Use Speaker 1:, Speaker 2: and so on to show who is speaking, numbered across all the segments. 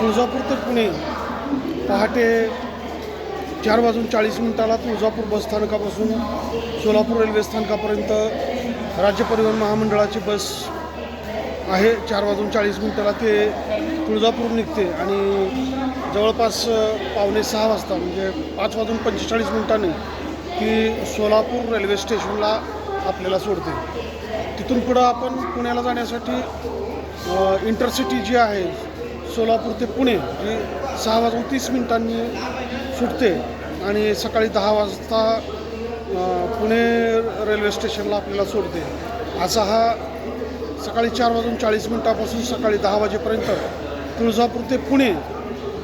Speaker 1: तुळजापूर ते पुणे. पहाटे चार वाजून चाळीस मिनिटाला तुळजापूर बसस्थानकापासून सोलापूर रेल्वे स्थानकापर्यंत राज्य परिवहन महामंडळाची बस आहे. चार वाजून चाळीस मिनिटाला ते तुळजापूर निघते आणि जवळपास पावणे सहा वाजता म्हणजे पाच वाजून पंचेचाळीस मिनिटांनी ती सोलापूर रेल्वे स्टेशनला आपल्याला सोडते. तिथून पुढं आपण पुण्याला जाण्यासाठी इंटरसिटी जी आहे सोलापूर ते पुणे जी सहा वाजून तीस मिनिटांनी सुटते आणि सकाळी दहा वाजता पुणे रेल्वे स्टेशनला आपल्याला सोडते. असा हा सकाळी चार वाजून चाळीस मिनिटापासून सकाळी दहा वाजेपर्यंत तुळजापूर ते पुणे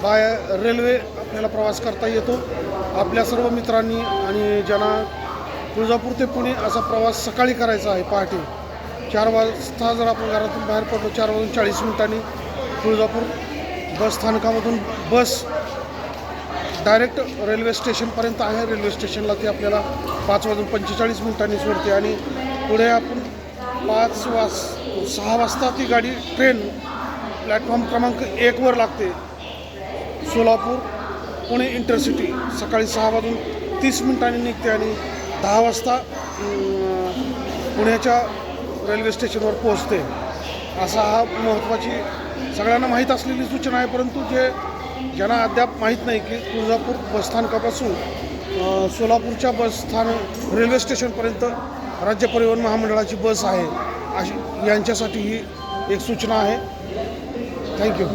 Speaker 1: बाय रेल्वे आपल्याला प्रवास करता येतो. आपल्या सर्व मित्रांनी आणि ज्यांना तुळजापूर ते पुणे असा प्रवास सकाळी करायचा आहे पहाटे चार वाजता जर आपण घरातून बाहेर पडलो चार वाजून चाळीस मिनिटांनी तुळजापूर बस स्थानकामधून बस डायरेक्ट रेल्वे स्टेशनपर्यंत आहे. रेल्वे स्टेशनला ती आपल्याला पाच वाजून पंचेचाळीस मिनिटांनी सोडते आणि पुढे आपण पाच वाज सहा वाजता ती गाडी ट्रेन प्लॅटफॉर्म क्रमांक एकवर लागते. सोलापूर पुणे इंटरसिटी. सकाळी सहा वाजून तीस मिनिटांनी निघते आणि दहा वाजता पुण्याच्या रेल्वे स्टेशनवर पोहोचते. असा हा महत्त्वाची सगळ्यांना माहीत असलेली सूचना आहे परंतु जे ज्यांना अद्याप माहीत नाही की तुळजापूर बसस्थानकापासून सोलापूरच्या बसस्थान रेल्वे स्टेशनपर्यंत राज्य परिवहन महामंडळाची बस आहे अशी यांच्यासाठी ही एक सूचना आहे. थँक्यू.